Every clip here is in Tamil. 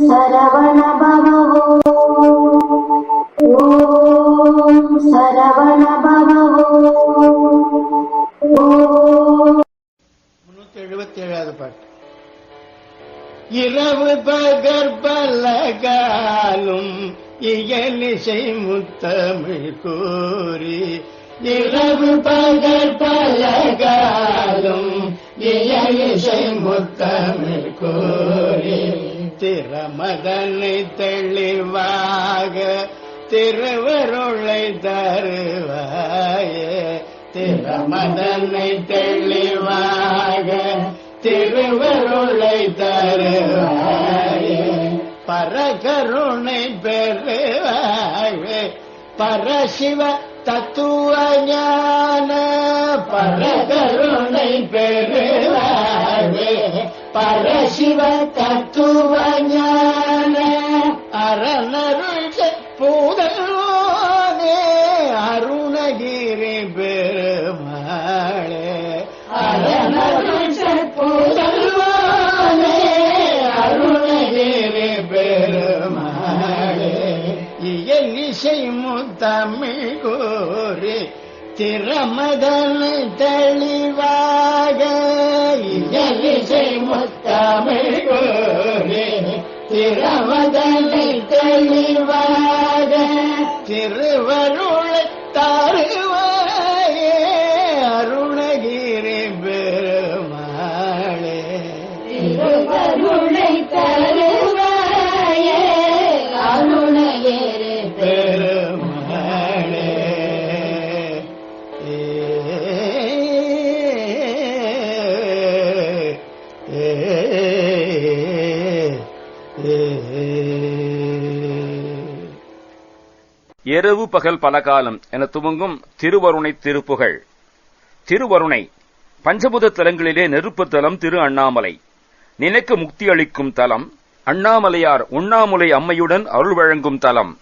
சரவண பவவோ ஓம் சரவண பவவோ ஓம். முன்னூத்தி எழுபத்தி ஏழாவது பாட்டு. இரவு பகற்பலகாலும் இயலிசை முத்தமிழ் கூறி இரவு பகற்பலகாலும் இயலிசை முத்தமிழ் திறமதனை தெளிவாக திருவருளை தருவாயே. திறமதனை தெளிவாக திருவருளை தருவாயே. பரகருணை பெறுவாயே. பரசிவ தத்துவ ஞான பரகருணை பெறுவாயே. பரசிவ தத்துவ ஞான அரணருள் பூதனே அருணகிரி பெருமாளே அரணருள் பூதனே அருணகிரி பெருமாளே இயல் இசை முத்தமிழ் கூறி திறமதன் தெளிவாக இயல் இசை முத்தமிழ் கூறி திறமதனை தெளிவாக திருவருளை இரவு பகல் பலகாலம் என துவங்கும் திருவருணை திருப்புகழ் திருவருணை பஞ்சபுத தலங்களிலே நெருப்பு தலம் திரு அண்ணாமலை. நினைக்க முக்தி அளிக்கும் தலம் அண்ணாமலையார் உண்ணாமுலை அம்மையுடன் அருள் வழங்கும் தலம்.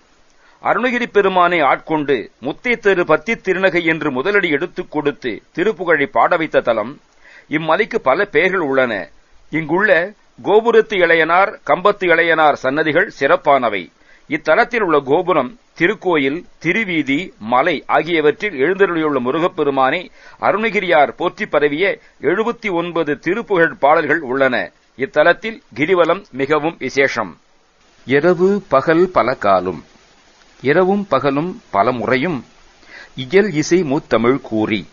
அருணகிரி பெருமானை ஆட்கொண்டு முத்தைத்தெரு பத்தி திருநகை என்று முதலடி எடுத்துக் கொடுத்து திருப்புகழை பாட வைத்த தலம் இம்மலைக்கு பல பெயர்கள் உள்ளன. இங்குள்ள கோபுரத்து இளையனார் கம்பத்து இளையனார் சன்னதிகள் சிறப்பானவை. இத்தலத்தில் உள்ள கோபுரம் திருக்கோயில் திருவீதி மலை ஆகியவற்றில் எழுந்தருளியுள்ள முருகப்பெருமானை அருணகிரியார் போற்றி பரவிய எழுபத்தி ஒன்பது திருப்புகழ் பாடல்கள் உள்ளன. இத்தலத்தில் கிரிவலம் மிகவும் விசேஷம். இரவு பகல் பல காலும். இரவும் பகலும் பல முறையும். இயல் இசை முத்தமிழ் கூறி.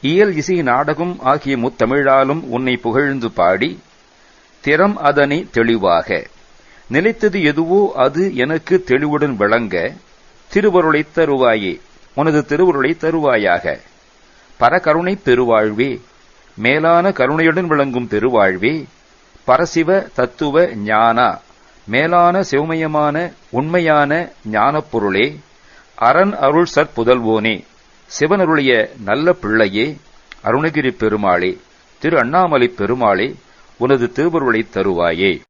இயல் இசை நாடகம் ஆகிய முத்தமிழாலும் உன்னை புகழ்ந்து பாடி. திறம் அதனை தெளிவாக. நிலைத்தது எதுவோ அது எனக்கு தெளிவுடன் விளங்க. திருவருளை தருவாயே உனது திருவருளை தருவாயாக பரகருணை பெருவாழ்வே. மேலான கருணையுடன் விளங்கும் பெருவாழ்வே. பரசிவ தத்துவ ஞானா. மேலான சிவமயமான உண்மையான ஞானப்பொருளே. அரண் அருள் சற்புதல்வோனே சிவனருளிய நல்ல பிள்ளையே. அருணகிரி பெருமாளே. திரு அண்ணாமலை பெருமாளே. உனது திருவருளை தருவாயே.